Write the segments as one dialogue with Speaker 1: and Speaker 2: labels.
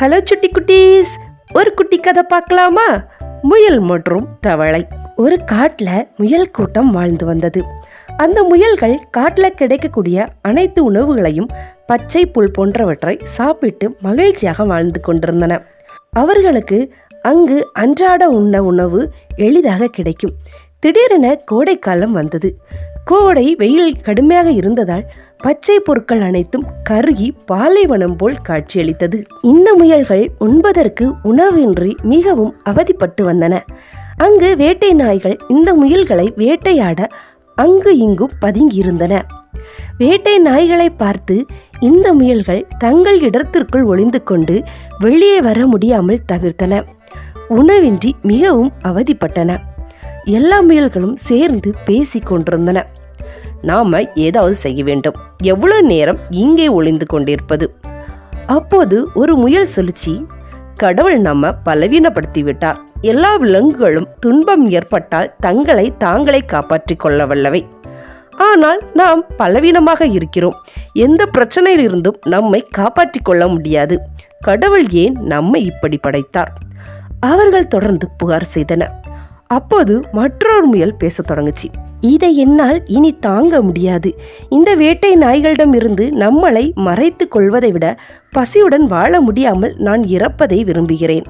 Speaker 1: Hello சுட்டி குட்டீஸ் ஒரு குட்டி கதை பார்க்கலாமா? முயல் மற்றும் தவளை. ஒரு காட்டில் முயல் கூட்டம் வாழ்ந்து வந்தது. அந்த முயல்கள் காட்டில் கிடைக்கக்கூடிய அனைத்து உணவுகளையும் பச்சை புல் போன்றவற்றை சாப்பிட்டு மகிழ்ச்சியாக வாழ்ந்து கொண்டிருந்தன. அவர்களுக்கு அங்கு அன்றாட உண்ண உணவு எளிதாக கிடைக்கும். திடீரென கோடைக்காலம் வந்தது. கோடை வெயில் கடுமையாக இருந்ததால் பச்சை பொருட்கள் அனைத்தும் கருகி பாலைவனம் போல் காட்சியளித்தது. இந்த முயல்கள் உண்பதற்கு உணவின்றி மிகவும் அவதிப்பட்டு வந்தன. அங்கு வேட்டை நாய்கள் இந்த முயல்களை வேட்டையாட அங்கு இங்கும் பதுங்கியிருந்தன. வேட்டை நாய்களை பார்த்து இந்த முயல்கள் தங்கள் இடத்திற்குள் ஒளிந்து கொண்டு வெளியே வர முடியாமல் தவிர்த்தன. உணவின்றி மிகவும் அவதிப்பட்டன. எல்லா முயல்களும் சேர்ந்து பேசிக் கொண்டிருந்தன. நாம் ஏதாவது செய்ய வேண்டும். எவ்வளோ நேரம் இங்கே ஒளிந்து கொண்டிருப்பது? அப்போது ஒரு முயல் சொல்லிச்சு கடவுள் நம்ம பலவீனப்படுத்தி விட்டார். எல்லா விலங்குகளும் துன்பம் ஏற்பட்டால் தங்களை தாங்களே காப்பாற்றிக் கொள்ள வல்லவை. ஆனால் நாம் பலவீனமாக இருக்கிறோம். எந்த பிரச்சனையிலிருந்தும் நம்மை காப்பாற்றிக் கொள்ள முடியாது. கடவுள் ஏன் நம்மை இப்படி படைத்தார்? அவர்கள் தொடர்ந்து புகார் செய்தனர். அப்போது மற்றொரு முயல் பேசத் தொடங்குச்சு இதை என்னால் இனி தாங்க முடியாது. இந்த வேட்டை நாய்களிடமிருந்து நம்மளை மறைத்து கொள்வதை விட பசியுடன் வாழ முடியாமல் நான் இறப்பதை விரும்புகிறேன்.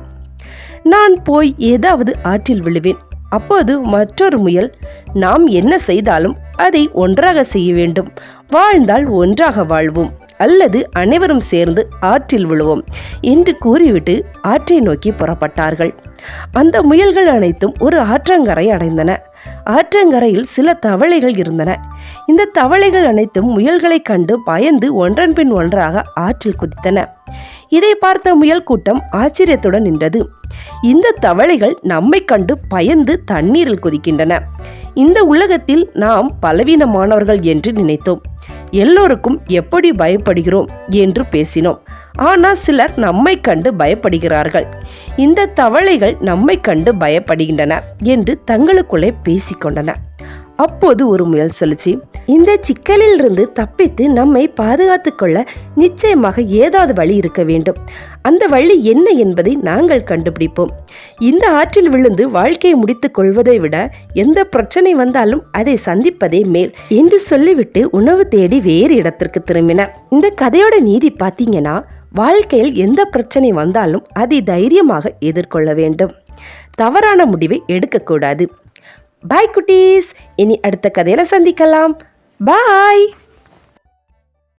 Speaker 1: நான் போய் ஏதாவது ஆற்றில் விழுவேன். அப்போது மற்றொரு முயல் நாம் என்ன செய்தாலும் அதை ஒன்றாக செய்ய வேண்டும். வாழ்ந்தால் ஒன்றாக வாழ்வோம். அல்லது அனைவரும் சேர்ந்து ஆற்றில் விழுவோம் என்று கூறிவிட்டு ஆற்றை நோக்கி புறப்பட்டார்கள். அந்த முயல்கள் அனைத்தும் ஒரு ஆற்றங்கரை அடைந்தன. ஆற்றங்கரையில் சில தவளைகள் இருந்தன. இந்த தவளைகள் அனைத்தும் முயல்களைக் கண்டு பயந்து ஒன்றன் பின் ஒன்றாக ஆற்றில் குதித்தன. இதை பார்த்த முயல் கூட்டம் ஆச்சரியத்துடன் நின்றது. இந்த தவளைகள் நம்மை கண்டு பயந்து தண்ணீரில் குதிக்கின்றன. இந்த உலகத்தில் நாம் பலவீனமானவர்கள் என்று நினைத்தோம். எல்லோருக்கும் எப்படி பயப்படுகிறோம் என்று பேசினோம். ஆனால் சிலர் நம்மை கண்டு பயப்படுகிறார்கள். இந்த தவளைகள் நம்மை கண்டு பயப்படுகின்றன என்று தங்களுக்குள்ளே பேசிக்கொண்டன அப்போது ஒரு முயல் சொல்லுச்சு இந்த சிக்கலில் இருந்து தப்பித்து நம்மை பாதுகாத்து கொள்ள நிச்சயமாக ஏதாவது வழி இருக்க வேண்டும். அந்த வழி என்ன என்பதை நாங்கள் கண்டுபிடிப்போம். இந்த ஆற்றில் விழுந்து வாழ்க்கையை முடித்துக் கொள்வதை விட எந்த பிரச்சனை வந்தாலும் அதை சந்திப்பதே மேல் என்று சொல்லிவிட்டு உணவு தேடி வேறு இடத்திற்கு திரும்பினர். இந்த கதையோட நீதி பார்த்தீங்கன்னா வாழ்க்கையில் எந்த பிரச்சனை வந்தாலும் அதை தைரியமாக எதிர்கொள்ள வேண்டும். தவறான முடிவை எடுக்கக்கூடாது. பாய் குட்டீஸ். இனி அடுத்த கதையில சந்திக்கலாம். பாய்